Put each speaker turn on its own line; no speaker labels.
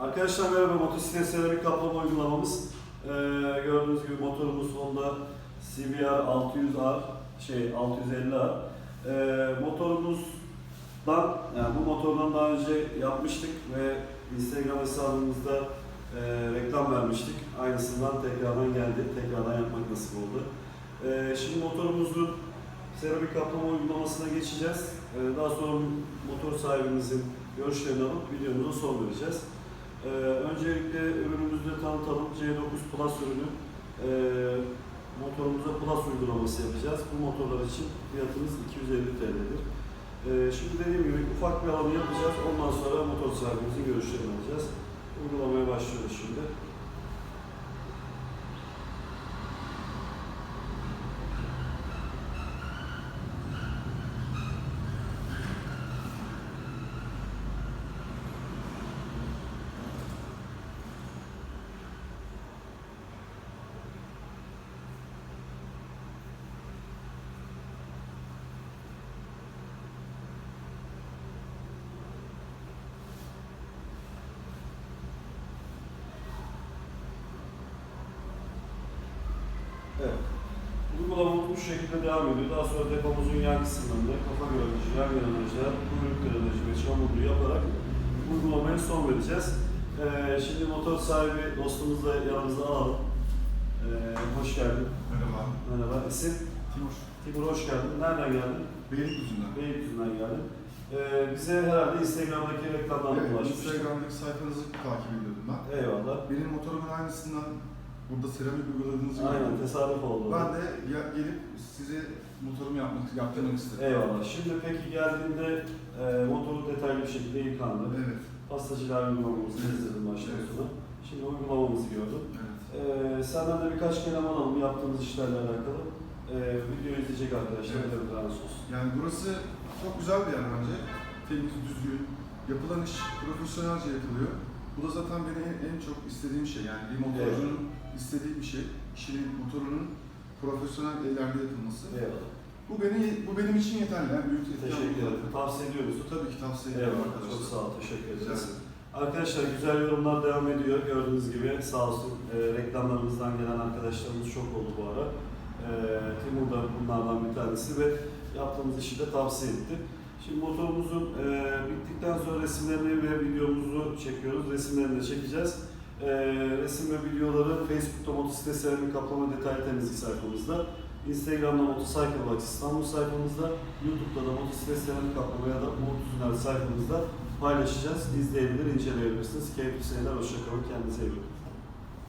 Arkadaşlar merhaba, motosiklet seramik kaplama uygulamamız. Ee, gördüğünüz gibi motorumuz Honda CBR 600R, şey 650R. Ee, motorumuzdan, yani bu motordan daha önce yapmıştık ve Instagram hesabımızda e, reklam vermiştik. Aynısından tekrardan geldi, tekrardan yapmak nasip oldu. Ee, şimdi motorumuzun seramik kaplama uygulamasına geçeceğiz. Ee, daha sonra motor sahibimizin görüşlerini alıp videomuza son vereceğiz. Ee, öncelikle ürünümüzü de tanıtalım. C9 Plus ürünü. Ee, motorumuza Plus uygulaması yapacağız. Bu motorlar için fiyatımız 250 TL'dir. Ee, şimdi dediğim gibi ufak bir alanı yapacağız. Ondan sonra motor sahibimizin görüşlerini alacağız. Uygulamaya başlıyoruz şimdi. Evet. Uygulamamız bu şekilde devam ediyor. Daha sonra depomuzun yan kısımlarında kafa görünücü, yan görünücüler, kuyruk görünücü ve çamurlu yaparak uygulamaya son vereceğiz. Ee, şimdi motor sahibi dostumuzu da yanımıza alalım. Ee, hoş geldin.
Merhaba.
Merhaba. İsim?
Timur.
Timur hoş geldin. Nereden geldin?
Beylikdüzü'nden.
Beylikdüzü'nden geldin. Ee, bize herhalde Instagram'daki reklamdan
Evet,
ulaşmıştın.
Instagram'daki sayfanızı takip ediyordum ben.
Eyvallah.
Benim motorumun aynısından burada seramik uyguladığınızı
Aynen
gördüm.
tesadüf oldu.
Ben de ya- gelip size motorumu yapmak, yaptırmak istedim.
Eyvallah. Şimdi peki geldiğinde e, motoru detaylı bir şekilde yıkandı.
Evet.
Pastacılar uygulamamızı izledim baştan
Evet.
sona. Şimdi uygulamamızı gördüm.
Evet.
Ee, senden de birkaç kelam alalım yaptığımız işlerle alakalı. Ee, videoyu izleyecek arkadaşlar
Evet.
evet. olsun.
Yani burası çok güzel bir yer bence. Temiz, düzgün. Yapılan iş profesyonelce yapılıyor. Bu da zaten benim en, en çok istediğim şey. Yani bir motorcunun istediği bir şey. İşinin, motorunun profesyonel ellerde yapılması.
Eyvallah.
Bu beni bu benim için yeterli. Yani büyük etken
Teşekkür ederim. Tavsiye ediyor musun?
Tabii ki tavsiye ederim
Eyvallah.
arkadaşlar.
Çok sağ ol. Teşekkür ederiz. Arkadaşlar güzel yorumlar devam ediyor. Gördüğünüz gibi sağ olsun e, reklamlarımızdan gelen arkadaşlarımız çok oldu bu ara. E, Timur da bunlardan bir tanesi ve yaptığımız işi de tavsiye etti. Şimdi motorumuzun e, bittikten sonra resimlerini ve videomuzu çekiyoruz. Resimlerini de çekeceğiz. E, resim ve videoları Facebook'ta motosiklet seramik kaplama detaylı temizlik sayfamızda. Instagram'da Motocycle Box İstanbul sayfamızda, YouTube'da da motosiklet seramik kaplama ya da Mototünel sayfamızda paylaşacağız. İzleyebilir, inceleyebilirsiniz. Keyifli seyirler, hoşçakalın, kendinize iyi bakın.